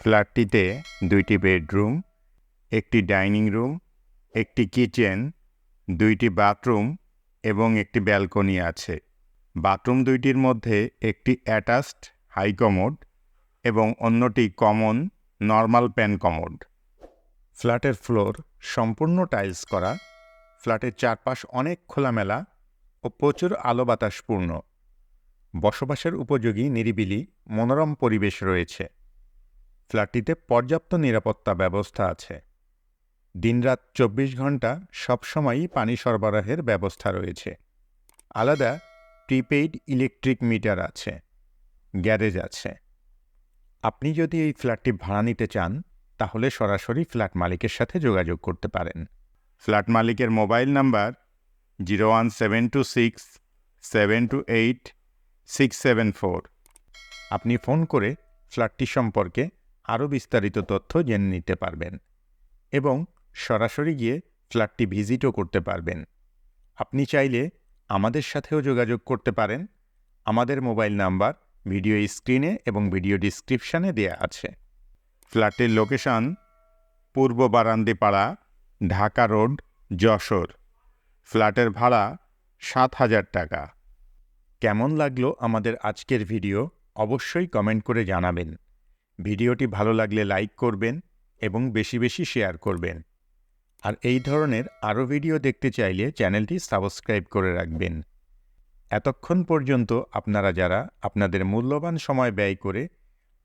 ফ্ল্যাটটিতে দুইটি বেডরুম, একটি dining room, একটি কিচেন, দুইটি বাথরুম এবং একটি ব্যালকনি আছে। বাথরুম দুইটির মধ্যে একটি অ্যাটাচড হাই কমোড এবং অন্যটি কমন নর্মাল প্যান কমোড। ফ্ল্যাটের ফ্লোর সম্পূর্ণ টাইলস করা। ফ্ল্যাটের চারপাশ অনেক খোলামেলা ও প্রচুর আলো বাতাসপূর্ণ বসবাসের উপযোগী নিরিবিলি মনোরম পরিবেশ রয়েছে। ফ্ল্যাটটিতে পর্যাপ্ত নিরাপত্তা ব্যবস্থা আছে। দিনরাত চব্বিশ ঘণ্টা সবসময়ই পানি সরবরাহের ব্যবস্থা রয়েছে। আলাদা প্রিপেইড ইলেকট্রিক মিটার আছে, গ্যারেজ আছে। আপনি যদি এই ফ্ল্যাটটি ভাড়া নিতে চান, তাহলে সরাসরি ফ্ল্যাট মালিকের সাথে যোগাযোগ করতে পারেন। ফ্ল্যাট মালিকের mobile number zero one seven two six seven two eight six seven four. আপনি ফোন করে ফ্ল্যাটটি সম্পর্কে আরও বিস্তারিত তথ্য জেনে নিতে পারবেন এবং সরাসরি গিয়ে ফ্ল্যাটটি ভিজিটও করতে পারবেন। আপনি চাইলে আমাদের সাথেও যোগাযোগ করতে পারেন। আমাদের মোবাইল নাম্বার ভিডিও স্ক্রিনে এবং ভিডিও ডিসক্রিপশানে দেয়া আছে। ফ্ল্যাটের লোকেশন পূর্ব বারান্দিপাড়া, ঢাকা রোড, যশোর। ফ্ল্যাটের ভাড়া সাত হাজার টাকা। কেমন লাগল আমাদের আজকের ভিডিও? অবশ্যই কমেন্ট করে জানাবেন। ভিডিওটি ভালো লাগলে লাইক করবেন এবং বেশি বেশি শেয়ার করবেন। আর এই ধরনের আরও ভিডিও দেখতে চাইলে চ্যানেলটি সাবস্ক্রাইব করে রাখবেন। এতক্ষণ পর্যন্ত আপনারা যারা আপনাদের মূল্যবান সময় ব্যয় করে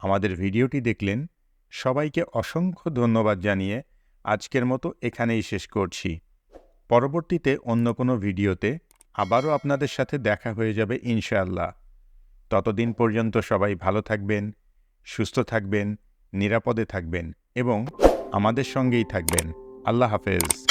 আমাদের ভিডিওটি দেখলেন, সবাইকে অসংখ্য ধন্যবাদ জানিয়ে আজকের মতো এখানেই শেষ করছি। পরবর্তীতে অন্য কোনো ভিডিওতে আবারও আপনাদের সাথে দেখা হয়ে যাবে ইনশাআল্লাহ। ততদিন পর্যন্ত সবাই ভালো থাকবেন সুস্থ থাকবেন নিরাপদে থাকবেন এবং আমাদের সঙ্গেই থাকবেন। আল্লাহ হাফেজ।